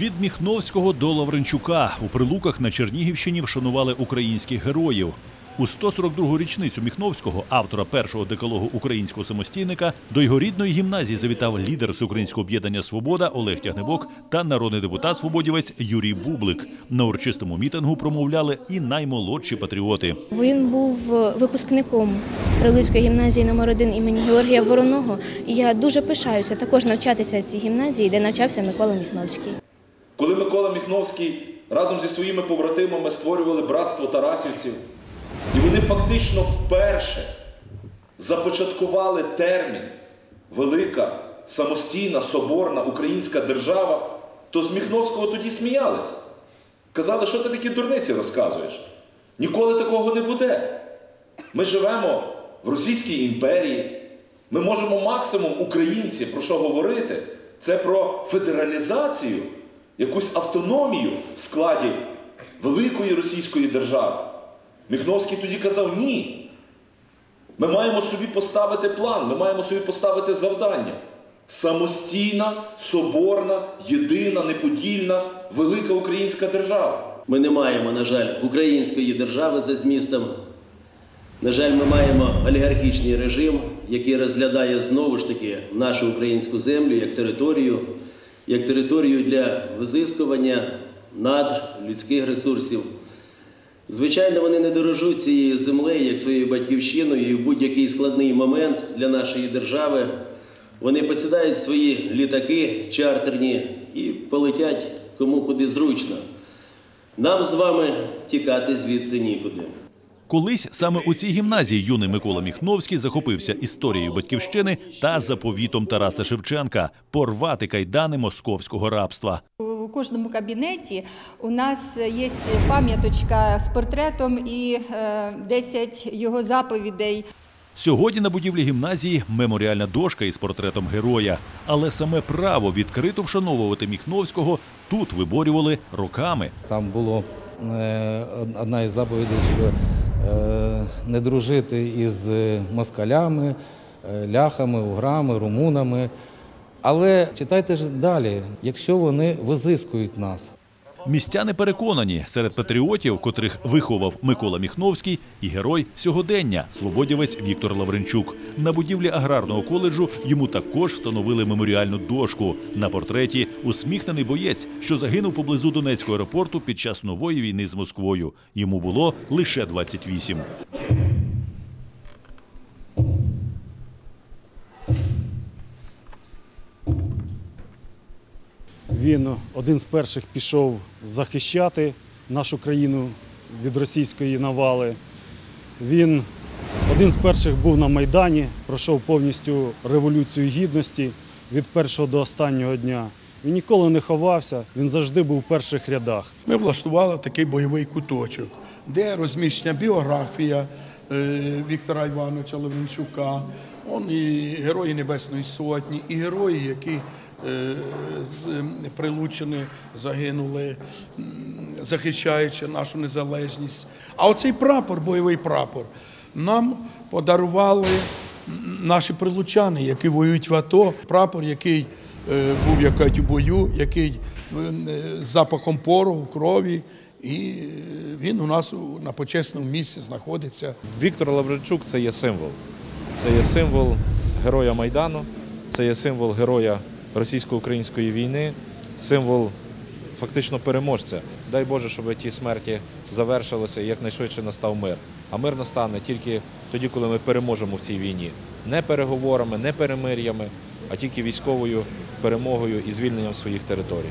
Від Міхновського до Лавренчука у Прилуках на Чернігівщині вшанували українських героїв. У 142-гу річницю Міхновського, автора першого декалогу українського самостійника, до його рідної гімназії завітав лідер Всеукраїнського об'єднання Свобода Олег Тягнебок та народний депутат свободівець Юрій Бублик. На урочистому мітингу промовляли і наймолодші патріоти. Він був е, випускником Прилуцької гімназії номер 1 імені Георгія Вороного. Я дуже пишаюся також навчатися в цій гімназії, де навчався Микола Міхновський. Коли Микола Міхновський разом зі своїми побратимами створювали братство Тарасівців, і вони фактично вперше започаткували термін Велика самостійна соборна українська держава, то з Міхновського тоді сміялися. Казали, що ти такі дурниці розказуєш? Ніколи такого не буде. Ми живемо в Російській імперії. Ми можемо максимум українці про що говорити? Це про федералізацію, якусь автономію в складі великої російської держави. Міхновський тоді казав ні. Ми маємо собі поставити план, ми маємо собі поставити завдання. Самостійна, соборна, єдина, неподільна, велика українська держава. Ми не маємо, на жаль, української держави за змістом. На жаль, ми маємо олігархічний режим, який розглядає знову ж таки нашу українську землю як територію, як територію для визискування надр, людських ресурсів. Звичайно, вони не дорожуть цією землею як своєю батьківщиною, і в будь-який складний момент для нашої держави вони посідають свої літаки чартерні і полетять кому куди зручно. Нам з вами тікати звідси нікуди. Колись саме у цій гімназії юний Микола Міхновський захопився історією батьківщини та заповітом Тараса Шевченка порвати кайдани московського рабства. У кожному кабінеті у нас є пам'яточка з портретом і е, 10 його заповідей. Сьогодні на будівлі гімназії меморіальна дошка із портретом героя. Але саме право відкрито вшановувати Міхновського тут виборювали роками. Там було е, одна із заповідей, що е, не дружити із москалями, е, ляхами, уграми, румунами. Але читайте ж далі, якщо вони визискують нас. Містяни переконані, серед патріотів, котрих виховав Микола Міхновський, і герой сьогодення свободівець Віктор Лавренчук. На будівлі аграрного коледжу йому також встановили меморіальну дошку. На портреті усміхнений боєць, що загинув поблизу Донецького аеропорту під час нової війни з Москвою. Йому було лише 28. Він один з перших пішов захищати нашу країну від російської навали. Він один з перших був на Майдані, пройшов повністю революцію гідності від першого до останнього дня. Він ніколи не ховався, він завжди був в перших рядах. Ми влаштували такий бойовий куточок, де розміщена біографія е, Віктора Івановича Левенчука, он і герої Небесної Сотні, і герої, які е, з м, Прилучини загинули, захищаючи нашу незалежність. А оцей прапор, бойовий прапор, нам подарували наші прилучани, які воюють в АТО. Прапор, який е, був як кажуть, у бою, який е, з запахом пороху, крові. І він у нас на почесному місці знаходиться. Віктор Лавренчук це є символ. Це є символ героя Майдану, це є символ героя російсько-української війни, символ фактично переможця. Дай Боже, щоб ті смерті завершилися і якнайшвидше настав мир. А мир настане тільки тоді, коли ми переможемо в цій війні. Не переговорами, не перемир'ями, а тільки військовою перемогою і звільненням своїх територій.